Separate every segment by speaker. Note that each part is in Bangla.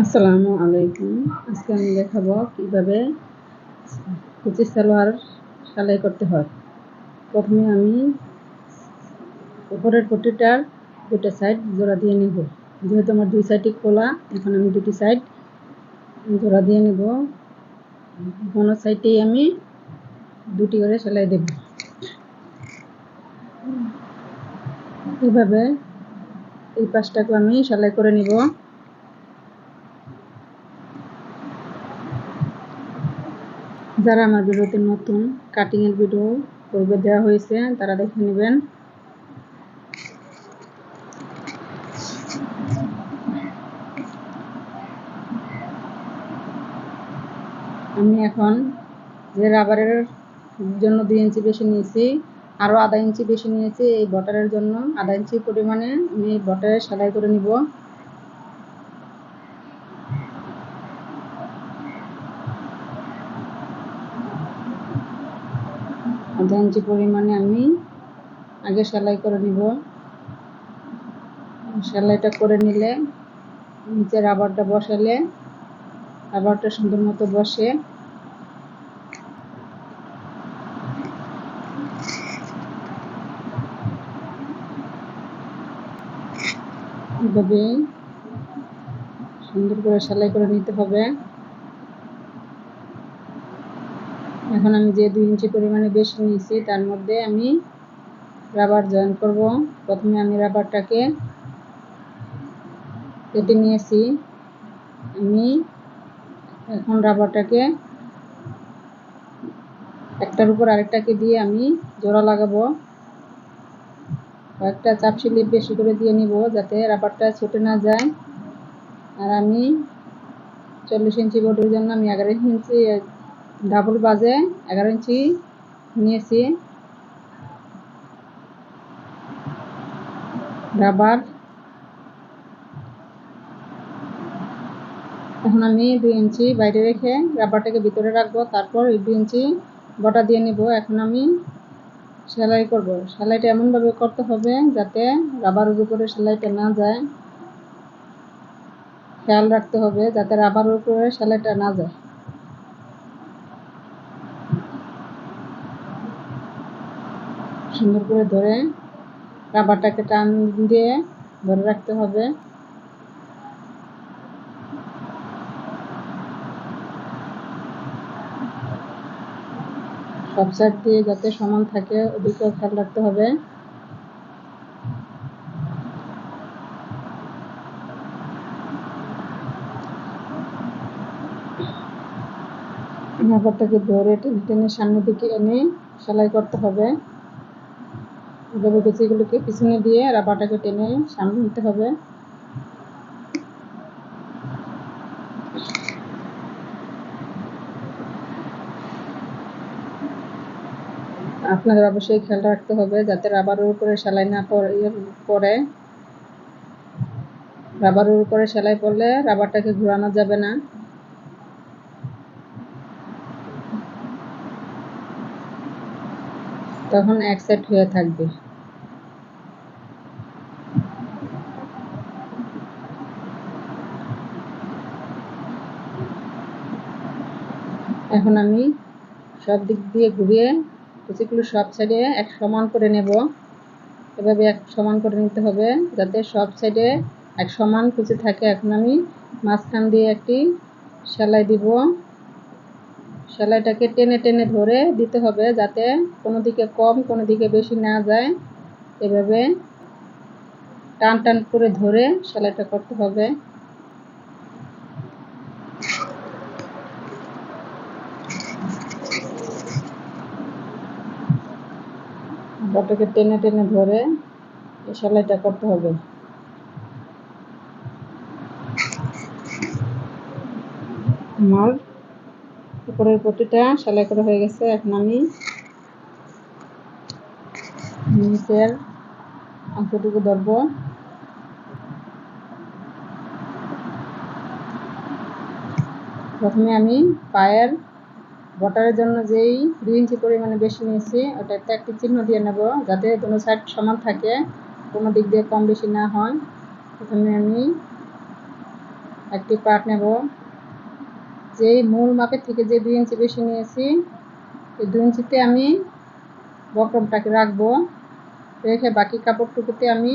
Speaker 1: আসসালামু আলাইকুম। আজকে আমি দেখাবো কীভাবে কুচি সালোয়ার সেলাই করতে হয়। প্রথমে আমি উপরের পট্টিটার দুটো সাইড জোড়া দিয়ে নিব। যেহেতু আমার দুই সাইডই খোলা, এখন আমি দুটি সাইড জোড়া দিয়ে নেব। কোনো সাইডেই আমি দুটি করে সেলাই দেব। এভাবে এই পাশটাকে আমি সেলাই করে নিব। যারা আমার ভিডিওতে নতুন কাটিংয়ের ভিডিও পূর্বে দেওয়া হয়েছে, তারা দেখে নেবেন। আমি এখন যে রাবারের জন্য দুই ইঞ্চি বেশি নিয়েছি আরও আধা ইঞ্চি বেশি নিয়েছি, এই বটারের জন্য। আধা ইঞ্চি পরিমাণে আমি বটারে সেলাই করে নিব। আধা ইঞ্চি পরিমাণে আমি আগে সেলাই করে নিব। সেলাইটা করে নিলে নিচে রাবারটা বসালে রাবারটা সুন্দর মতো বসে। সুন্দর করে সেলাই করে নিতে হবে। এখন আমি যে দুই ইঞ্চি পরিমাণে বেশি নিয়েছি, তার মধ্যে আমি রাবার জয়েন করব। প্রথমে আমি রাবারটাকে কেটে নিয়েছি। আমি এখন রাবারটাকে একটার উপর আরেকটাকে দিয়ে আমি জোড়া লাগাবো। কয়েকটা চাপ স্লিপ বেশি করে দিয়ে নিব যাতে রাবারটা ছুটে না যায়। আর আমি চল্লিশ ইঞ্চি বোর্ডের জন্য আমি এগারো ইঞ্চি ডাবল বাজে, এগারো ইঞ্চি নিয়েছি। রাবার। এখন আমি দুই ইঞ্চি বাইরে রেখে রাবারটাকে ভিতরে রাখব, তারপর দুই ইঞ্চি বটা দিয়ে নিব। এখন আমি সেলাই করব। সেলাইটা এমনভাবে করতে হবে যাতে রাবারের উপরে সেলাইটা না যায়। খেয়াল রাখতে হবে যাতে রাবারের উপরে সেলাইটা না যায়। সুন্দর করে ধরে রাবারটাকে টান দিয়ে ধরে রাখতে হবে। সব সাইড দিয়ে যাতে সমান থাকে, ওদিকেও খেয়াল রাখতে হবে। রাবারটাকে ধরে টেনে সামনের দিকে এনে সেলাই করতে হবে। এভাবে বেচিগুলোকে পিছনে দিয়ে রাবারটাকে টেনে সামনে নিতে হবে। আপনাদের অবশ্যই খেয়াল রাখতে হবে যাতে রাবারের উপরে সেলাই না পড়ে। রাবারের উপরে সেলাই পড়লে রাবারটাকে ঘোরানো যাবে না। তখন এক সেট হয়ে থাকবে। এখন আমি সব দিক দিয়ে ঘুরিয়ে কুচিগুলো সব সাইডে এক সমান করে নেব। এভাবে এক সমান করে নিতে হবে যাতে সব সাইডে এক সমান কুচি থাকে। এখন আমি মাঝখান দিয়ে একটি সেলাই দিব। সেলাইটাকে টেনে টেনে ধরে দিতে হবে যাতে কোনো দিকে কম, কোনো দিকে বেশি না যায়। এভাবে টান টান করে ধরে সেলাইটা করতে হবে। ওটাকে টেনে টেনে ধরে সেলাইটা করতে হবে। আমার উপরের পটিটা সেলাই করা হয়ে গেছে, এখন আমি নিচের অংশটুকু ধরব। প্রথমে আমি পায়ের বটারের জন্য যেই দুই ইঞ্চি পরিমাণে বেশি নিয়েছি, ওটাতে একটি চিহ্ন দিয়ে নেব যাতে কোনো সাইড সমান থাকে, কোনো দিক দিয়ে কম বেশি না হয়। প্রথমে আমি একটি পার্ট নেব। যেই মূল মাপের থেকে যে দুই ইঞ্চি বেশি নিয়েছি, এই দুই ইঞ্চিতে আমি বক্রমটাকে রাখব। রেখে বাকি কাপড়টুকুতে আমি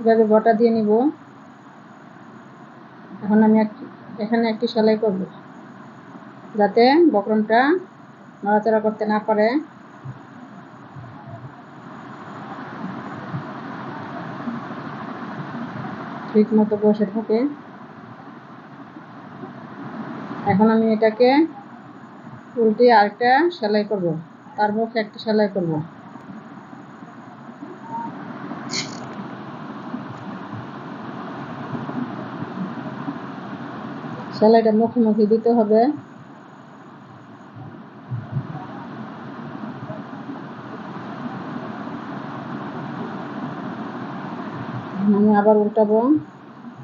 Speaker 1: এভাবে বটা দিয়ে নিব। এখন আমি এখানে একটি সেলাই করব, যাতে বক্রমটা নড়াচড়া করতে না পারে। ঠিক মতো বসে থাকে। এখন আমি এটাকে উল্টে আরেকটা সেলাই করব। তার মুখে একটা সেলাই করব। সেলাইটা মুখে মুখে দিতে হবে। আমি আবার উল্টাবো।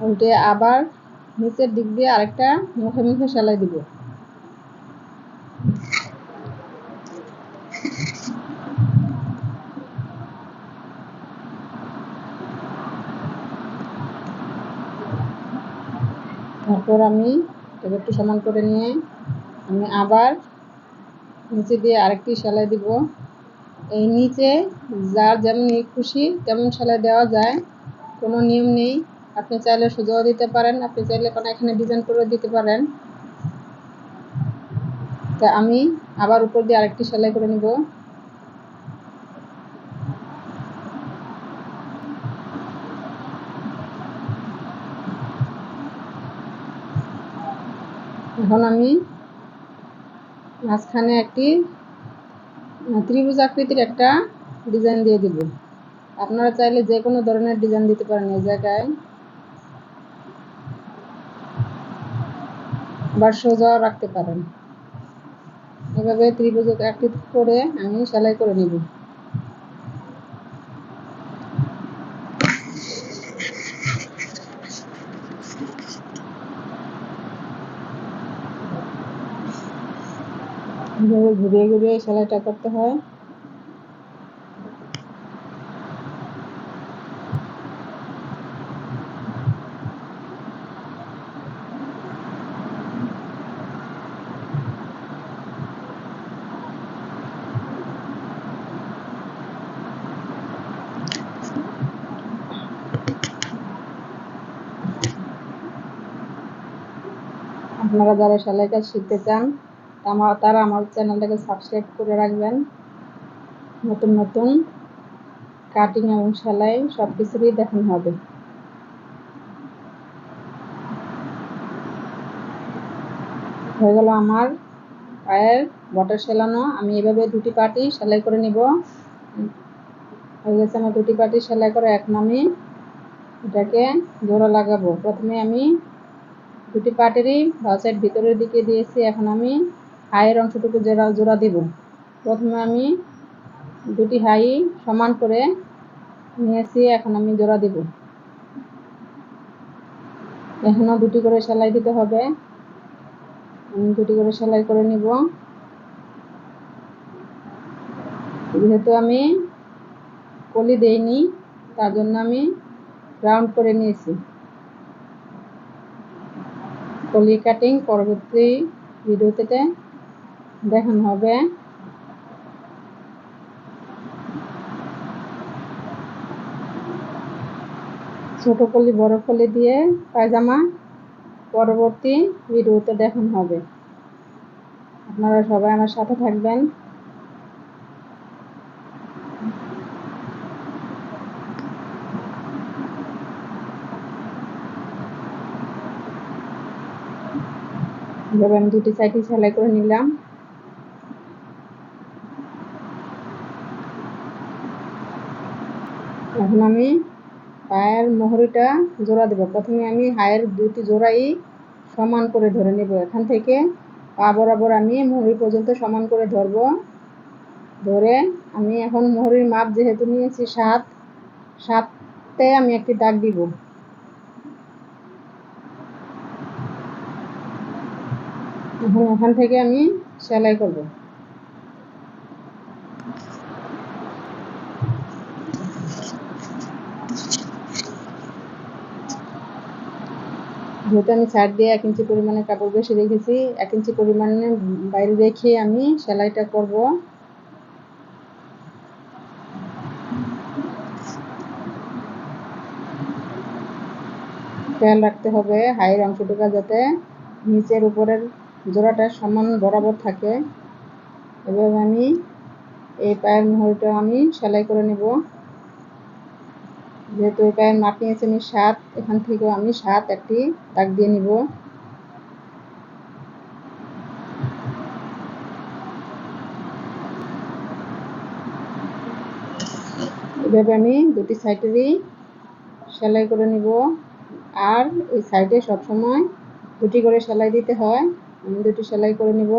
Speaker 1: উল্টে আবার নিচের দিক দিয়ে আরেকটা মুখে মুখে সেলাই দিব। তারপর আমি একটু সমান করে নিয়ে আমি আবার নিচে দিয়ে আরেকটি সেলাই দিব। এই নিচে যার যেমন খুশি তেমন সেলাই দেওয়া যায়, কোনো নিয়ম নেই। আপনি চাইলে সোজাও দিতে পারেন, আপনি চাইলে কোনো এখানে ডিজাইন করে দিতে পারেন। তা আমি আবার উপর দিয়ে আরেকটি সেলাই করে নিব। এখন আমি মাঝখানে একটি ত্রিভুজ আকৃতির একটা ডিজাইন দিয়ে দিব। আপনারা চাইলে যে কোনো ধরনের ডিজাইন দিতে পারেন এই জায়গায়। আবার সোজাও রাখতে পারেন। এভাবে ত্রিভুজ আকৃতি করে আমি সেলাই করে নিব। ঘুরিয়ে ঘুরিয়ে সেলাইটা করতে হয়। আপনারা যারা সেলাই কাজ শিখতে চান তারা আমার চ্যানেলটাকে সাবস্ক্রাইব করে রাখবেন। নতুন নতুন কাটিং এবং সেলাই সব কিছুরই দেখানো হবে। হয়ে গেল আমার পায়ের বটার সেলানো। আমি এভাবে দুটি পাটি সেলাই করে নিব। হয়ে গেছে আমার দুটি পাটি সেলাই করে এখন আমি এটাকে জোড়া লাগাবো। প্রথমে আমি দুটি পাটেরই ভালো সাইড ভিতরের দিকে দিয়েছি, এখন আমি হাইয়ের অংশটুকু জোড়া জোড়া দিব। প্রথমে আমি দুটি হাই সমান করে নিয়েছি, এখন আমি জোড়া দিব। এখনও দুটি করে সেলাই দিতে হবে। দুটি করে সেলাই করে নিব। যেহেতু আমি কলি দেইনি, তার জন্য আমি রাউন্ড করে নিয়েছি। কলি কাটিং পরবর্তী ভিডিওতে দেখানো হবে। ছোট কলি, বড় কলি দিয়ে পায়জামা পরবর্তী ভিডিওতে দেখানো হবে। আপনারা সবাই আমার সাথে থাকবেন। এভাবে আমি দুটি সাইডে সেলাই করে নিলাম। এখন আমি পায়ের মোহরিটা জোড়া দেবো। প্রথমে আমি হায়ের দুটি জোড়াই সমান করে ধরে নেব। এখান থেকে পা বরাবর আমি মোহরি পর্যন্ত সমান করে ধরবো। ধরে আমি এখন মোহরির মাপ যেহেতু নিয়েছি সাত সাততে আমি একটি দাগ দিব। এখন এখান থেকে আমি সেলাই করব। যেহেতু আমি সাইড দিয়ে এক ইঞ্চি পরিমাণে কাপড় বেশি রেখেছি, এক ইঞ্চি পরিমাণে বাইরে রেখে আমি সেলাইটা করব। খেয়াল রাখতে হবে হাইয়ের অংশটুকু যাতে নিচের উপরের জোড়াটা সমান বরাবর থাকে। এভাবে আমি এই পায়ের মোহরটা আমি সেলাই করে নেব। যেহেতু এই পায়ের মাপ নিয়েছি আমি সাত, এখান থেকেও আমি সাত একটি দাগ দিয়ে নিব। এভাবে আমি দুটি সাইডেরই সেলাই করে নিব। আর এই সাইডে সবসময় দুটি করে সেলাই দিতে হয়। আমি দুটি সেলাই করে নিব।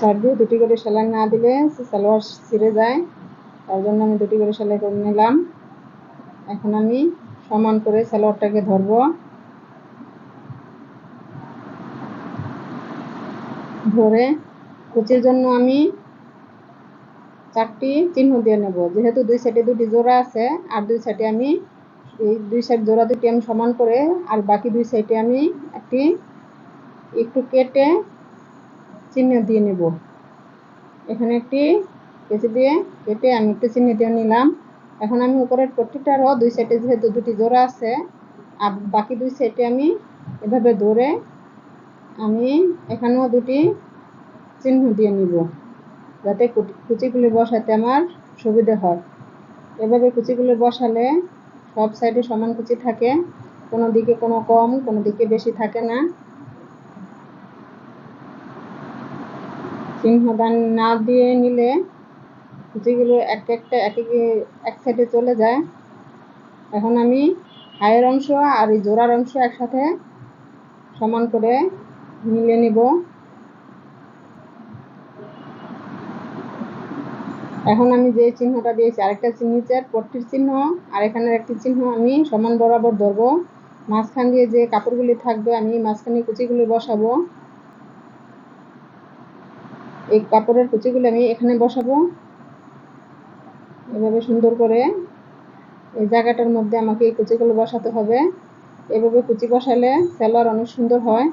Speaker 1: সাইড দিয়ে দুটি করে সেলাই না দিলে সালোয়ার ছিঁড়ে যায়। তার জন্য আমি দুটি করে সেলাই করে নিলাম। এখন আমি সমান করে সালোয়ারটাকে ধরবো। ধরে কুচির জন্য আমি চারটি চিহ্ন দিয়ে নেব। যেহেতু দুই সাইডে দুটি জোড়া আছে, আর দুই সাইডে আমি এই দুই সাইড জোড়া দুটি আমি সমান করে, আর বাকি দুই সাইডে আমি একটি একটু কেটে চিহ্ন দিয়ে নেব। এখানে একটি কেচি দিয়ে, কেটে আমি একটু চিহ্ন দিয়ে নিলাম। এখন আমি উপরের পট্টিটারও দুই সাইডে যেহেতু দুটি জোড়া আছে, আর বাকি দুই সাইডে আমি এভাবে ধরে আমি এখানেও দুটি চিহ্ন দিয়ে নিব, যাতে কুচিগুলি বসাতে আমার সুবিধে হয়। এভাবে কুচিগুলি বসালে সব সাইডে সমান কুচি থাকে। কোনো দিকে কোনো কম, কোনো দিকে বেশি থাকে না। সিংহদান না দিয়ে নিলে কুচিগুলো এক একটা এক এক সাইডে চলে যায়। এখন আমি হায়ের অংশ আর এই জোড়ার অংশ একসাথে সমান করে মিলে নিব। এখন আমি যে চিহ্নটা দিয়েছি, আরেকটা নিচের পট্টির চিহ্ন, আর এখানের একটি চিহ্ন আমি সমান বরাবর ধরবো। মাঝখান দিয়ে যে কাপড়গুলি থাকবে, আমি মাঝখানে কুচিগুলি বসাবো। এই কাপড়ের কুচিগুলি আমি এখানে বসাবো। এভাবে সুন্দর করে এই জায়গাটার মধ্যে আমাকে এই কুচিগুলো বসাতে হবে। এভাবে কুচি বসালে সেলার অনেক সুন্দর হয়।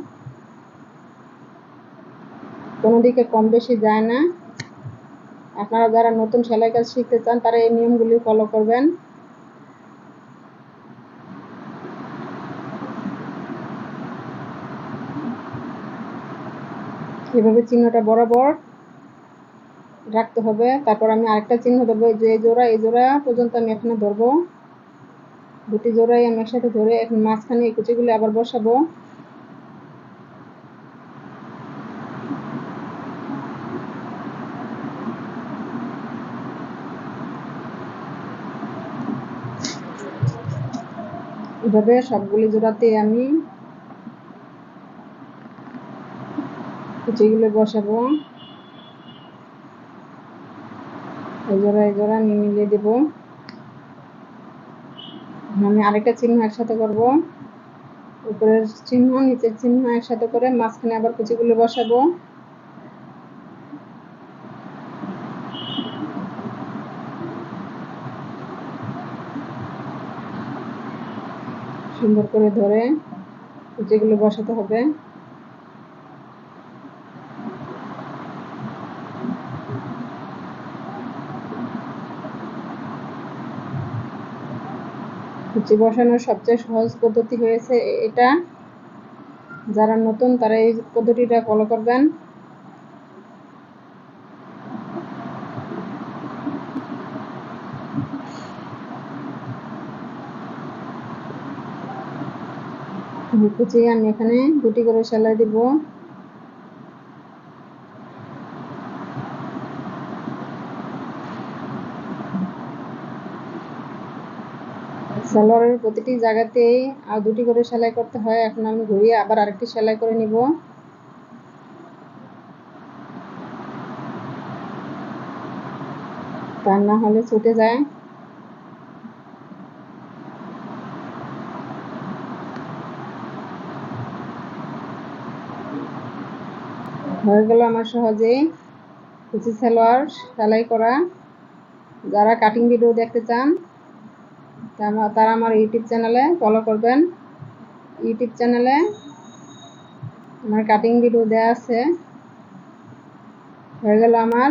Speaker 1: কোনো দিকে কম বেশি যায় না। আপনারা যারা নতুন সেলাই কাজ শিখতে চান, তারা এই নিয়মগুলি ফলো করবেন। এভাবে চিহ্নটা বরাবর রাখতে হবে। তারপর আমি আরেকটা চিহ্ন ধরবো যে জোড়া, এই জোড়া পর্যন্ত আমি এখানে ধরবো। দুটি জোড়াই আমি একসাথে ধরে এখন মাঝখানে এই কুচিগুলি আবার বসাবো। এভাবে সবগুলি জোড়াতে আমি কুচিগুলো বসাবো। এই জোড়া এই জোড়া আমি মিলিয়ে দেব। আমি আরেকটা চিহ্ন একসাথে করব। উপরের চিহ্ন, নিচের চিহ্ন একসাথে করে মাঝখানে আবার কুচিগুলো বসাবো। সুন্দর করে ধরে কুচিগুলো বসাতে হবে। কুচি বসানোর সবচেয়ে সহজ পদ্ধতি হয়েছে এটা যারা নতুন তারা এই পদ্ধতিটা ফলো করবেন। কুচি আমি এখানে দুটি করে সেলাই দিব। সালোয়ারের প্রতিটি জায়গাতেই আর দুটি করে সেলাই করতে হয়। এখন আমি ঘুরিয়ে আবার আরেকটি সেলাই করে নিব। তা না হলে ছুটে যায়। হয়ে গেল আমার সহজেই। কিছু সালোয়ার, সেলাই করা। যারা কাটিং ভিডিও দেখতে চান, তারা আমার ইউটিউব চ্যানেলে ফলো করবেন। ইউটিউব চ্যানেলে আমার কাটিং ভিডিও দেওয়া আছে। হয়ে গেল আমার